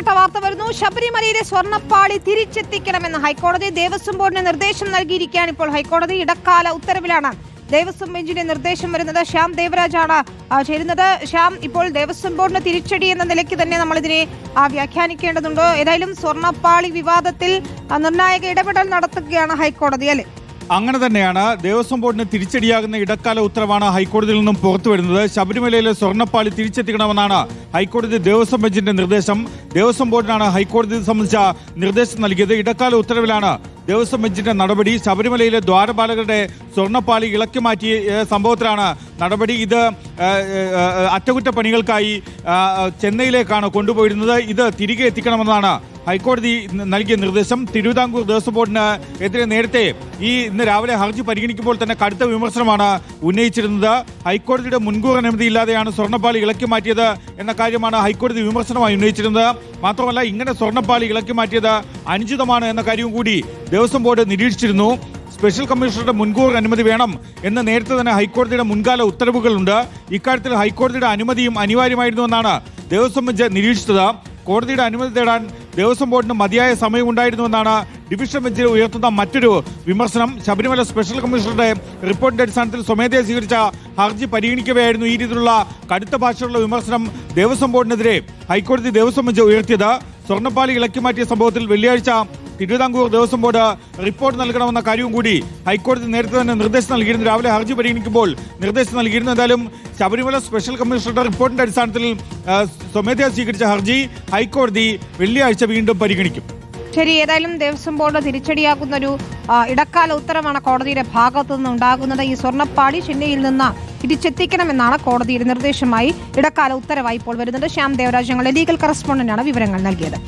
പ്രധാനപ്പെട്ട വാർത്ത വരുന്നു. ശബരിമലയിലെ സ്വർണപ്പാളി തിരിച്ചെത്തിക്കണമെന്ന് ഹൈക്കോടതി ദേവസ്വം ബോർഡിന് നിർദ്ദേശം നൽകിയിരിക്കുകയാണ് ഇപ്പോൾ ഹൈക്കോടതി ഇടക്കാല ഉത്തരവിലാണ്. ദേവസ്വം ബെഞ്ചിന്റെ നിർദ്ദേശം വരുന്നത് ശ്യാം ദേവരാജാണ് ചേരുന്നത്. ശ്യാം ഇപ്പോൾ ദേവസ്വം ബോർഡിന് തിരിച്ചടി എന്ന നിലയ്ക്ക് തന്നെ നമ്മൾ ഇതിനെ വ്യാഖ്യാനിക്കേണ്ടതുണ്ടോ. ഏതായാലും സ്വർണപ്പാളി വിവാദത്തിൽ നിർണായക ഇടപെടൽ നടത്തുകയാണ് ഹൈക്കോടതി അല്ലെ? അങ്ങനെ തന്നെയാണ് ദേവസ്വം ബോർഡിന് തിരിച്ചടിയാകുന്ന ഇടക്കാല ഉത്തരവാണ് ഹൈക്കോടതിയിൽ നിന്നും പുറത്തു വരുന്നത്. ശബരിമലയിലെ സ്വർണപ്പാളി തിരിച്ചെത്തിക്കണമെന്നാണ് ഹൈക്കോടതി ദേവസ്വം ബെഞ്ചിന്റെ നിർദ്ദേശം. ദേവസ്വം ബോർഡിനാണ് ഹൈക്കോടതി സംബന്ധിച്ച നിർദ്ദേശം നൽകിയത്. ഇടക്കാല ഉത്തരവിലാണ് ദേവസ്വം ബെഞ്ചിന്റെ നടപടി ശബരിമലയിലെ ദ്വാരപാലകരുടെ സ്വർണപ്പാളി ഇളക്കി മാറ്റിയ സംഭവത്തിലാണ് നടപടി. ഇത് അറ്റകുറ്റപ്പണികൾക്കായി ചെന്നൈയിലേക്കാണ് കൊണ്ടുപോയിരുന്നത്. ഇത് തിരികെ എത്തിക്കണമെന്നാണ് ഹൈക്കോടതി നൽകിയ നിർദ്ദേശം. തിരുവിതാംകൂർ ദേവസ്വം ബോർഡിന് എതിരെ നേരത്തെ ഈ ഇന്ന് രാവിലെ ഹർജി പരിഗണിക്കുമ്പോൾ തന്നെ കടുത്ത വിമർശനമാണ് ഉന്നയിച്ചിരുന്നത്. ഹൈക്കോടതിയുടെ മുൻകൂർ അനുമതിയില്ലാതെയാണ് സ്വർണപ്പാളി ഇളക്കി മാറ്റിയത് എന്ന കാര്യമാണ് ഹൈക്കോടതി വിമർശനമായി ഉന്നയിച്ചിരുന്നത്. മാത്രമല്ല ഇങ്ങനെ സ്വർണപ്പാളി ഇളക്കി മാറ്റിയത് അനുചിതമാണ് എന്ന കാര്യവും കൂടി ദേവസ്വം ബോർഡ് നിരീക്ഷിച്ചിരുന്നു. സ്പെഷ്യൽ കമ്മീഷണറുടെ മുൻകൂർ അനുമതി വേണം എന്ന് നേരത്തെ തന്നെ ഹൈക്കോടതിയുടെ മുൻകാല ഉത്തരവുകളുണ്ട്. ഇക്കാര്യത്തിൽ ഹൈക്കോടതിയുടെ അനുമതിയും അനിവാര്യമായിരുന്നുവെന്നാണ് ദേവസ്വം ബെഞ്ച് നിരീക്ഷിച്ചത്. കോടതിയുടെ അനുമതി തേടാൻ ദേവസ്വം ബോർഡിന് മതിയായ സമയമുണ്ടായിരുന്നുവെന്നാണ് ഡിവിഷൻ ബെഞ്ചിൽ ഉയർത്തുന്ന മറ്റൊരു വിമർശനം. ശബരിമല സ്പെഷ്യൽ കമ്മീഷണറുടെ റിപ്പോർട്ടിന്റെ അടിസ്ഥാനത്തിൽ സ്വമേധയാ സ്വീകരിച്ച ഹർജി പരിഗണിക്കവെയായിരുന്നു ഈ രീതിയിലുള്ള കടുത്ത ഭാഷയുള്ള വിമർശനം ദേവസ്വം ബോർഡിനെതിരെ ഹൈക്കോടതി ദേവസ്വം ബെഞ്ച് ഉയർത്തിയത്. സ്വർണപ്പാളി ഇളക്കി മാറ്റിയ സംഭവത്തിൽ വെള്ളിയാഴ്ച തിരുവിതാംകൂർ ദേവസ്വം ബോർഡ് റിപ്പോർട്ട് നൽകണമെന്ന കാര്യവും കൂടി ഹൈക്കോടതി നേരത്തെ തന്നെ നിർദ്ദേശം നൽകിയിരുന്നു. രാവിലെ ഹർജി പരിഗണിക്കുമ്പോൾ നിർദ്ദേശം നൽകിയിരുന്നു. എന്തായാലും ശബരിമല സ്പെഷ്യൽ കമ്മീഷണറുടെ റിപ്പോർട്ടിന്റെ അടിസ്ഥാനത്തിൽ സ്വമേധയാ സ്വീകരിച്ച ഹർജി ഹൈക്കോടതി വെള്ളിയാഴ്ച വീണ്ടും പരിഗണിക്കും. ശരി ഏതായാലും ദേവസ്വം ബോർഡ് തിരിച്ചടിയാകുന്ന ഒരു ഇടക്കാല ഉത്തരവാണ് കോടതിയുടെ ഭാഗത്തു നിന്ന് ഉണ്ടാകുന്നത് ഈ സ്വർണപ്പാടി ചെന്നൈയിൽ നിന്ന് തിരിച്ചെത്തിക്കണമെന്നാണ് കോടതിയുടെ നിർദ്ദേശമായി ഇടക്കാല ഉത്തരവായി ഇപ്പോൾ വരുന്നത്. ശ്യാം ദേവരാജ് ഞങ്ങളുടെ ലീഗൽ കറസ്പോണ്ടന്റാണ് വിവരങ്ങൾ നൽകിയത്.